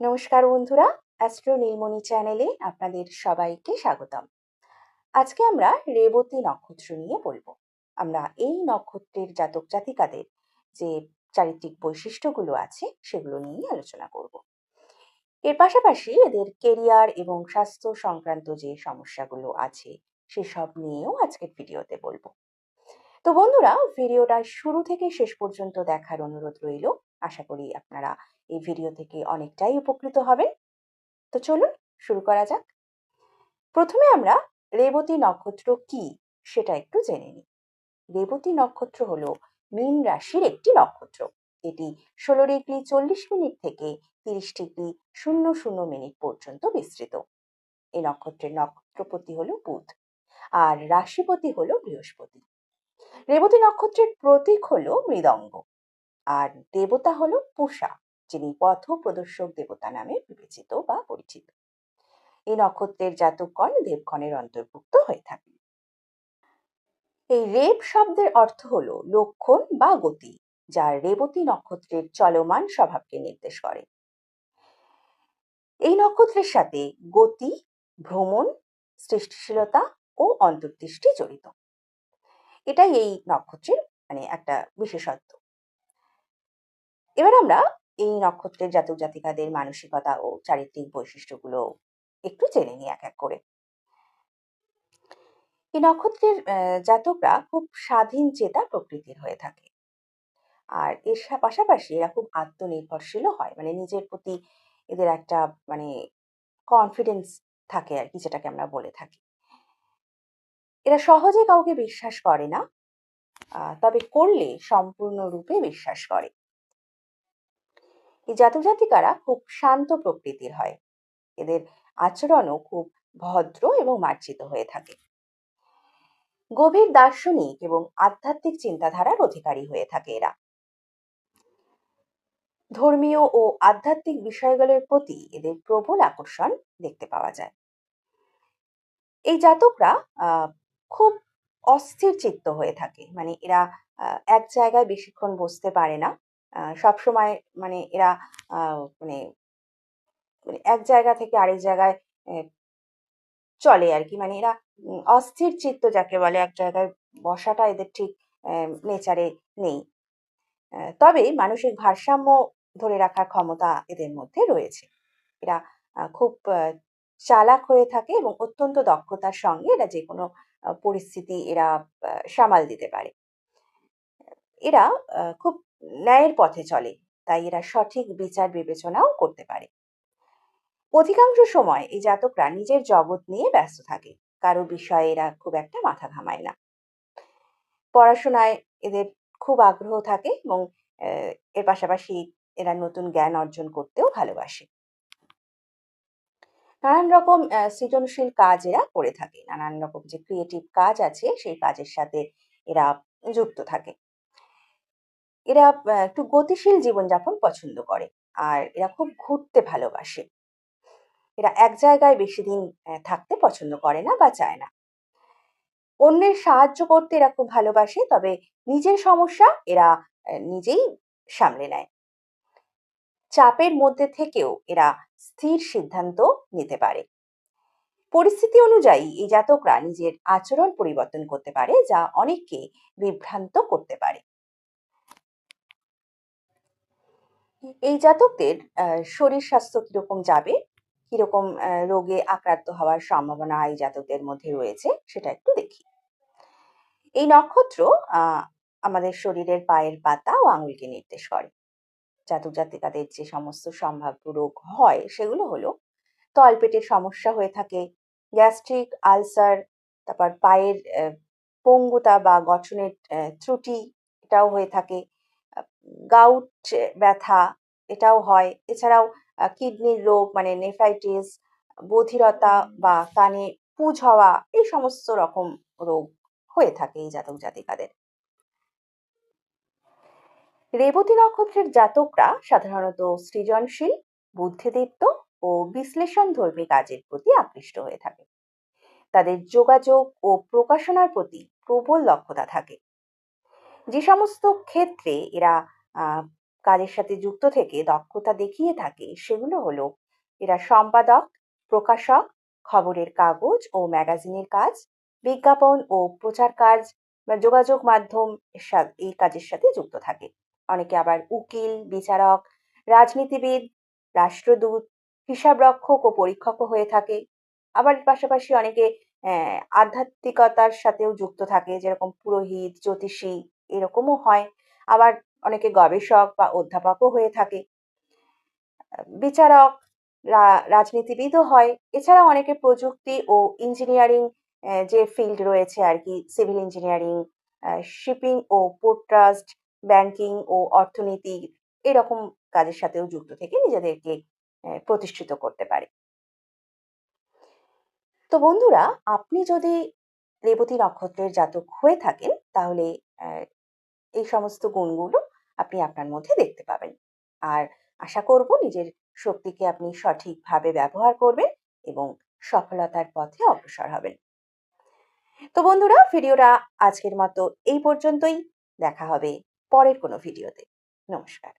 নমস্কার বন্ধুরা অ্যাস্ট্রো নীলমণি চ্যানেলে আপনাদের সবাইকে স্বাগতম। আজকে আমরা রেবতী নক্ষত্র নিয়ে বলব। আমরা এই নক্ষত্রের জাতক জাতিকাদের যে চারিত্রিক বৈশিষ্ট্যগুলো আছে, সেগুলো নিয়ে আলোচনা করব। এর পাশাপাশি এদের কেরিয়ার এবং স্বাস্থ্য সংক্রান্ত যে সমস্যাগুলো আছে, সেসব নিয়েও আজকের ভিডিওতে বলব। তো বন্ধুরা, ভিডিওটা শুরু থেকে শেষ পর্যন্ত দেখার অনুরোধ রইল। আশা করি আপনারা এই ভিডিও থেকে অনেকটাই উপকৃত হবেন তো চলুন শুরু করা যাক। প্রথমে আমরা রেবতী নক্ষত্র কি সেটা একটু জেনে নিই। রেবতী নক্ষত্র হল মীন রাশির একটি নক্ষত্র। এটি ষোলো ডিগ্রি চল্লিশ মিনিট থেকে তিরিশ ডিগ্রি শূন্য শূন্য মিনিট পর্যন্ত বিস্তৃত। এই নক্ষত্রের নক্ষত্রপতি হল বুধ আর রাশিপতি হল বৃহস্পতি। রেবতী নক্ষত্রের প্রতীক হল মৃদঙ্গ আর দেবতা হল পুষা। যিনি পথ প্রদর্শক দেবতা নামে বিবেচিত বা পরিচিত। এই নক্ষত্রের জাতকগণ দেবগণের অন্তর্ভুক্ত হয়ে থাকে এই রেব শব্দের অর্থ হলো লক্ষণ বা গতি, যা রেবতী নক্ষত্রের চলমান স্বভাবকে নির্দেশ করে। এই নক্ষত্রের সাথে গতি, ভ্রমণ, সৃষ্টিশীলতা ও অন্তর্দৃষ্টি জড়িত। এটাই এই নক্ষত্রের মানে একটা বিশেষত্ব। এবার আমরা এই নক্ষত্রের জাতক জাতিকাদের মানসিকতা ও চারিত্রিক বৈশিষ্ট্যগুলো একটু জেনে নিই এক এক করে। এই নক্ষত্রের জাতকরা খুব স্বাধীন চেতা প্রকৃতির হয়ে থাকে। আর এর পাশাপাশি এরা খুব আত্মনির্ভরশীলও হয়। মানে নিজের প্রতি এদের একটা মানে কনফিডেন্স থাকে আর কি, যেটাকে আমরা বলে থাকি। এরা সহজে কাউকে বিশ্বাস করে না তবে করলে সম্পূর্ণরূপে বিশ্বাস করে। এই জাতক জাতিকারা খুব শান্ত প্রকৃতির হয়। এদের আচরণও খুব ভদ্র এবং মার্জিত হয়ে থাকে। গভীর দার্শনিক এবং আধ্যাত্মিক চিন্তাধারার অধিকারী হয়ে থাকে এরা। ধর্মীয় ও আধ্যাত্মিক বিষয়গুলোর প্রতি এদের প্রবল আকর্ষণ দেখতে পাওয়া যায়। এই জাতকরা খুব অস্থির চিত্ত হয়ে থাকে। মানে এরা এক জায়গায় বেশিক্ষণ বসতে পারে না। সবসময় মানে এরা মানে মানে এক জায়গা থেকে আরেক জায়গায় চলে আর কি মানে এরা অস্থির চিত্ত যাকে বলে, এক জায়গায় বসাটা এদের ঠিক নেচারে নেই। তবে মানসিক ভারসাম্য ধরে রাখার ক্ষমতা এদের মধ্যে রয়েছে। এরা খুব চালাক হয়ে থাকে এবং অত্যন্ত দক্ষতার সঙ্গে এরা যে কোনো পরিস্থিতি এরা সামাল দিতে পারে। এরা খুব ন্যায়ের পথে চলে, তাই এরা সঠিক বিচার বিবেচনাও করতে পারে। অধিকাংশ সময় এই জাতকরা নিজের জগৎ নিয়ে ব্যস্ত থাকে, কারও বিষয়ে এরা খুব একটা মাথা ঘামায় না। পড়াশোনায় এদের খুব আগ্রহ থাকে এবং এর পাশাপাশি এরা নতুন জ্ঞান অর্জন করতেও ভালোবাসে। নানান রকম সৃজনশীল কাজ এরা করে থাকে, নানান রকম যে ক্রিয়েটিভ কাজ আছে, সেই কাজের সাথে এরা যুক্ত থাকে। এরা একটু গতিশীল জীবনযাপন পছন্দ করে আর এরা খুব ঘুরতে ভালোবাসে। এরা এক জায়গায় বেশি দিন থাকতে পছন্দ করে না বা চায় না। অন্যের সাহায্য করতে এরা খুব ভালোবাসে, তবে নিজের সমস্যা এরা নিজেই সামলে নেয়। চাপের মধ্যে থেকেও এরা স্থির সিদ্ধান্ত নিতে পারে। পরিস্থিতি অনুযায়ী এই জাতকরা নিজের আচরণ পরিবর্তন করতে পারে, যা অনেককে বিভ্রান্ত করতে পারে। এই জাতকদের শরীর স্বাস্থ্য কীরকম যাবে? কীরকম রোগে আক্রান্ত হওয়ার সম্ভাবনা এই জাতকদের মধ্যে রয়েছে? সেটা একটু দেখি। এই নক্ষত্র আমাদের শরীরের পায়ের পাতা ও আঙুলকে নির্দেশ করে। জাতক জাতিকাদের যে সমস্ত সম্ভাব্য রোগ হয়, সেগুলো হলো তলপেটের সমস্যা হয়ে থাকে, গ্যাস্ট্রিক আলসার, তারপর পায়ের পঙ্গুতা বা গঠনের ত্রুটি, এটাও হয়ে থাকে গাউট ব্যথা এটাও হয়। এছাড়াও কিডনির রোগ মানে নেফাইটিস বধিরতা বা কানে পুজ হওয়া এই সমস্ত রকম রোগ হয়ে থাকে এই জাতক জাতিকাদের। রেবতী নক্ষত্রের জাতকরা সাধারণত সৃজনশীল, বুদ্ধিদীপ্ত ও বিশ্লেষণ ধর্মী কাজের প্রতি আকৃষ্ট হয়ে থাকে। তাদের যোগাযোগ ও প্রকাশনার প্রতি প্রবল দক্ষতা থাকে। যে সমস্ত ক্ষেত্রে এরা কাজের সাথে যুক্ত থেকে দক্ষতা দেখিয়ে থাকে, সেগুলো হলো এরা সম্পাদক, প্রকাশক, খবরের কাগজ ও ম্যাগাজিনের কাজ, বিজ্ঞাপন ও প্রচার কাজ, বা যোগাযোগ মাধ্যম এই কাজের সাথে যুক্ত থাকে। অনেকে আবার উকিল, বিচারক, রাজনীতিবিদ, রাষ্ট্রদূত, হিসাবরক্ষক ও পরীক্ষকও হয়ে থাকে। আবার পাশাপাশি অনেকে আধ্যাত্মিকতার সাথেও যুক্ত থাকে, যেরকম পুরোহিত, জ্যোতিষী, এরকমও হয়। আবার অনেকে গবেষক বা অধ্যাপকও হয়ে থাকে। বিচারক রাজনীতিবিদও হয়। এছাড়াও অনেকে প্রযুক্তি ও ইঞ্জিনিয়ারিং যে ফিল্ড রয়েছে আর কি সিভিল ইঞ্জিনিয়ারিং শিপিং ও পোর্ট ট্রাস্ট ব্যাংকিং ও অর্থনীতি, এরকম কাজের সাথেও যুক্ত থেকে নিজেদেরকে প্রতিষ্ঠিত করতে পারে। তো বন্ধুরা, আপনি যদি রেবতী নক্ষত্রের জাতক হয়ে থাকেন, তাহলে এই সমস্ত গুণগুলো আপনি আপনার মধ্যে দেখতে পাবেন। আর আশা করব নিজের শক্তিকে আপনি সঠিকভাবে ব্যবহার করবেন এবং সফলতার পথে অগ্রসর হবেন। তো বন্ধুরা, ভিডিওটা আজকের মতো এই পর্যন্তই। দেখা হবে পরের কোনো ভিডিওতে। নমস্কার।